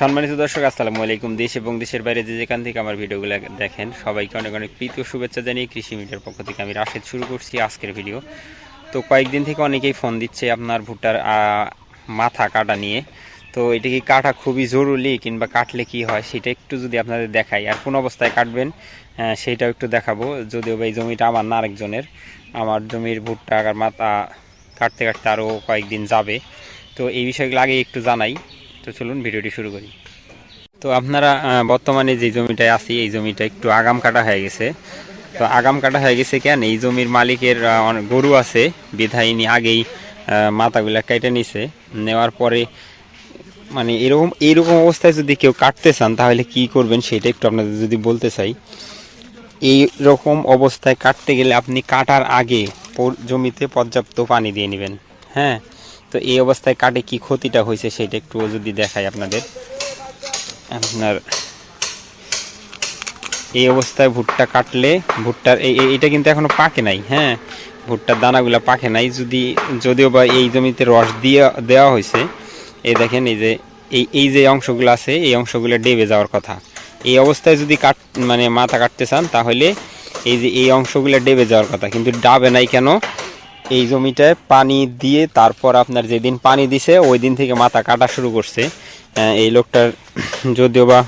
সম্মানিত দর্শক, আসসালামু আলাইকুম। দেশ এবং দেশের বাইরে যে যেখান থেকে আমার ভিডিওগুলো দেখেন, সবাইকে অনেক অনেক প্রীতি শুভেচ্ছা জানিয়ে কৃষি মিডিয়ার পক্ষ থেকে আমি রাশেদ শুরু করছি আজকের ভিডিও। তো কয়েকদিন থেকে অনেকেই ফোন দিচ্ছে আপনার ভুট্টার মাথা কাটা নিয়ে। তো এটা কি কাটা খুবই জরুরি কিংবা কাটলে কি হয় সেটা একটু যদি আপনাদের দেখাই। আর কোন অবস্থায় কাটবেন সেটাও একটু দেখাবো। যদিও এই জমিটা আমার না আরেকজনের, আমার জমির ভুট্টা আর মাথা কাটতে কাটতে আরও কয়েকদিন যাবে। তো এই বিষয়গুলো আগে একটু জানাই। তো চলুন ভিডিওটি শুরু করি। তো আপনারা বর্তমানে যে জমিটায় আছি, এই জমিটা একটু আগাম কাটা হয়ে গেছে। তো আগাম কাটা হয়ে গেছে কেন? এই জমির মালিকের গরু আছে, বিধায়িনী আগেই মাথাগুলা কেটে নিছে। নেওয়ার পরে মানে এরকম এইরকম অবস্থায় যদি কেউ কাটতে চান, তাহলে কি করবেন সেটা একটু আপনাদের যদি বলতে চাই। এই রকম অবস্থায় কাটতে গেলে আপনি কাটার আগে জমিতে পর্যাপ্ত পানি দিয়ে নেবেন। হ্যাঁ? তো এই অবস্থায় কাটে কি ক্ষতিটা হয়েছে সেটা একটু যদি দেখাই আপনাদের। আপনার এই অবস্থায় ভুট্টা কাটলে ভুট্টার এইটা কিন্তু এখনও পাকে নাই হ্যাঁ? ভুট্টার দানাগুলা পাকে নাই, যদি যদিও বা এই জমিতে রস দিয়ে দেওয়া হয়েছে, এই দেখেন এই যে এই এই যে অংশগুলো আছে, এই অংশগুলো ডেবে যাওয়ার কথা। এই অবস্থায় যদি কাট মানে মাথা কাটতে চান, তাহলে এই যে এই অংশগুলো ডেবে যাওয়ার কথা। কিন্তু ডাবে নাই কেন? এই জমিটায় পানি দিয়ে তারপর আপনার যেদিন পানি দিছে, ওই দিন থেকে মাথা কাটা শুরু করছে। এই লোকটার যদিও বা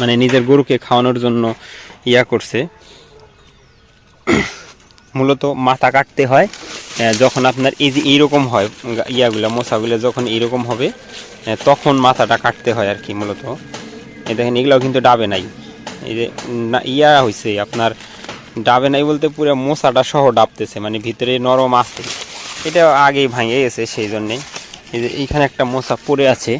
মানে নিজের গরুকে খাওয়ানোর জন্য ইয়া করছে। মূলত মাথা কাটতে হয়। যখন আপনার এই যে এইরকম হয়, ইয়াগুলা, মশাগুলো যখন এইরকম হবে তখন মাথাটা কাটতে হয় আর কি মূলত। দেখেন, এগুলাও কিন্তু ডাবে নাই। এই যে ইয়া হয়েছে আপনার ডাবে নাই বলতে পুরো মশাটা সহ ডাবতেছে মানে ভিতরে নরম আছে। এটা আগেই ভাঙে গেছে সেই জন্যে এই যে এইখানে একটা মশা পড়ে আছে।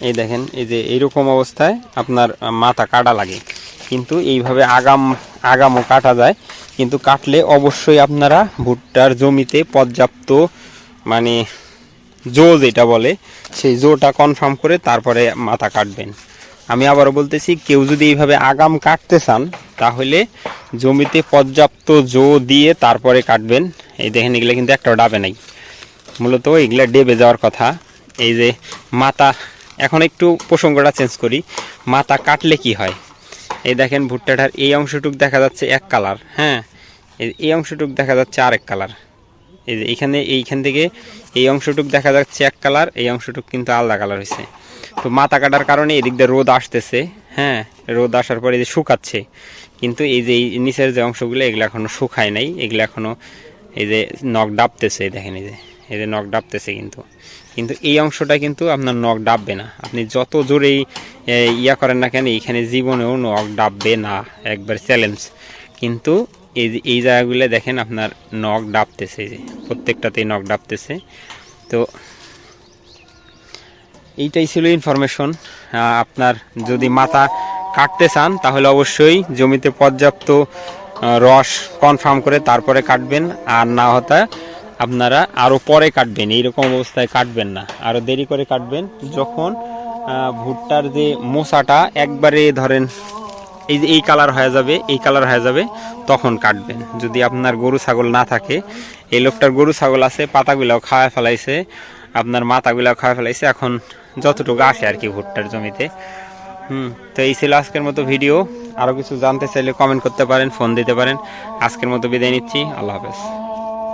এই দেখেন, এই যে এইরকম অবস্থায় আপনার মাথা কাটা লাগে। কিন্তু এইভাবে আগাম, আগামও কাটা যায়। কিন্তু কাটলে অবশ্যই আপনারা ভুট্টার জমিতে পর্যাপ্ত মানে জো যেটা বলে, সেই জোটা কনফার্ম করে তারপরে মাথা কাটবেন। আমি আবারও বলতেছি, কেউ যদি এইভাবে আগাম কাটতে চান, তাহলে জমিতে পর্যাপ্ত জো দিয়ে তারপরে কাটবেন। এই দেখেন, এগুলো কিন্তু একটাও ডাবে নাই। মূলত এগুলো ডেবে যাওয়ার কথা। এই যে মাথা, এখন একটু প্রসঙ্গটা চেঞ্জ করি। মাথা কাটলে কি হয়? এই দেখেন, ভুট্টাটার এই অংশটুক দেখা যাচ্ছে এক কালার হ্যাঁ? এই- অংশটুক দেখা যাচ্ছে আরেক কালার। এই যে এইখানে এইখান থেকে এই অংশটুক দেখা যাচ্ছে এক কালার, এই অংশটুক কিন্তু আলাদা কালার হয়েছে তো মাথা কাটার কারণে এদিক দিয়ে রোদ আসতেছে হ্যাঁ রোদ আসার পরে যে শুকাচ্ছে। কিন্তু এই যে নিচের যে অংশগুলো, এগুলো এখনও শুকায় নাই, এগুলো এখনও এই যে নখ ডাবতেছে, দেখেন এই যে এই যে নখ ডাবতেছে কিন্তু। কিন্তু এই অংশটা কিন্তু আপনার নখ ডাববে না। আপনি যত জোরেই ইয়া করেন না কেন, এইখানে জীবনেও নখ ডাববে না, একবার চ্যালেঞ্জ কিন্তু এই যে, এই জায়গাগুলো দেখেন আপনার নখ ডাবতেছে যে, প্রত্যেকটাতেই নখ ডাবতেছে। তো এইটাই ছিল ইনফরমেশন আপনার যদি মাথা কাটতে চান, তাহলে অবশ্যই জমিতে পর্যাপ্ত রস কনফার্ম করে তারপরে কাটবেন। আর না হতা আপনারা আরও পরে কাটবেন। এইরকম অবস্থায় কাটবেন না। আরও দেরি করে কাটবেন। যখন ভুট্টার যে মোসাটা একবারে ধরেন এই যে এই কালার হয়ে যাবে, এই কালার হয়ে যাবে, তখন কাটবেন। যদি আপনার গরু ছাগল না থাকে, এই লোকটার গরু ছাগল আছে, পাতাগুলাও খাওয়া ফেলাইছে, আপনার মাথাগুলাও খাওয়া ফেলাইছে, এখন যতটুকু আসে আর কি ভুট্টার জমিতে। হুম, তো এই ছিল আজকের মতো ভিডিও। আরও কিছু জানতে চাইলে কমেন্ট করতে পারেন ফোন দিতে পারেন। আজকের মতো বিদায় নিচ্ছি। আল্লাহ হাফেজ।